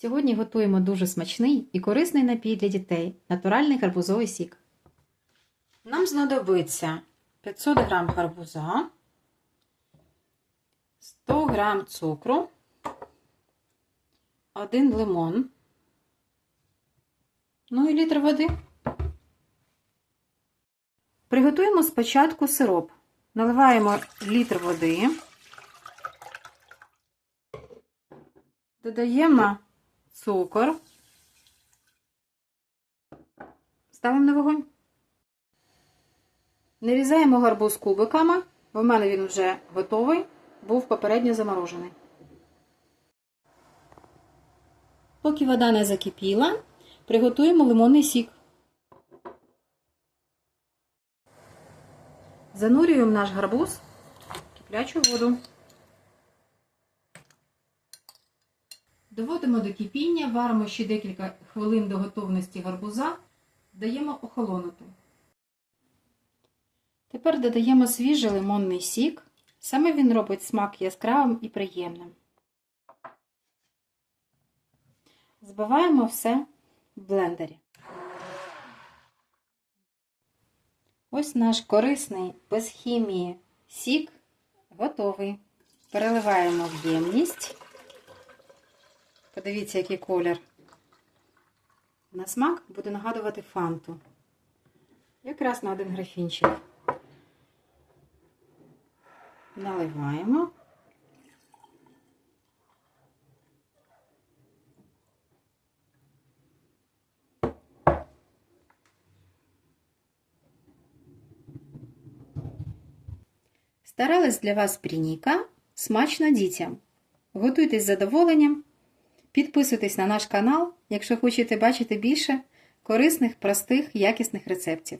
Сьогодні готуємо дуже смачний і корисний напій для дітей натуральний гарбузовий сік. Нам знадобиться 500 г гарбуза, 100 г цукру, 1 лимон, ну і літр води. Приготуємо спочатку сироп. Наливаємо літр води. Додаємо цукор. Ставимо на вогонь. Нарізаємо гарбуз кубиками. В мене він вже готовий, був попередньо заморожений. Поки вода не закипіла, приготуємо лимонний сік. Занурюємо наш гарбуз в киплячу воду. Доводимо до кипіння, варимо ще декілька хвилин до готовності гарбуза, даємо охолонути. Тепер додаємо свіжий лимонний сік. Саме він робить смак яскравим і приємним. Збиваємо все в блендері. Ось наш корисний без хімії сік готовий. Переливаємо в ємність. Подивіться, який колір. На смак буде нагадувати фанту. Якраз на один графінчик. Наливаємо. Старалась для вас Брініка. Смачно дітям. Готуйтесь з задоволенням. Підписуйтесь на наш канал, якщо хочете бачити більше корисних, простих, якісних рецептів.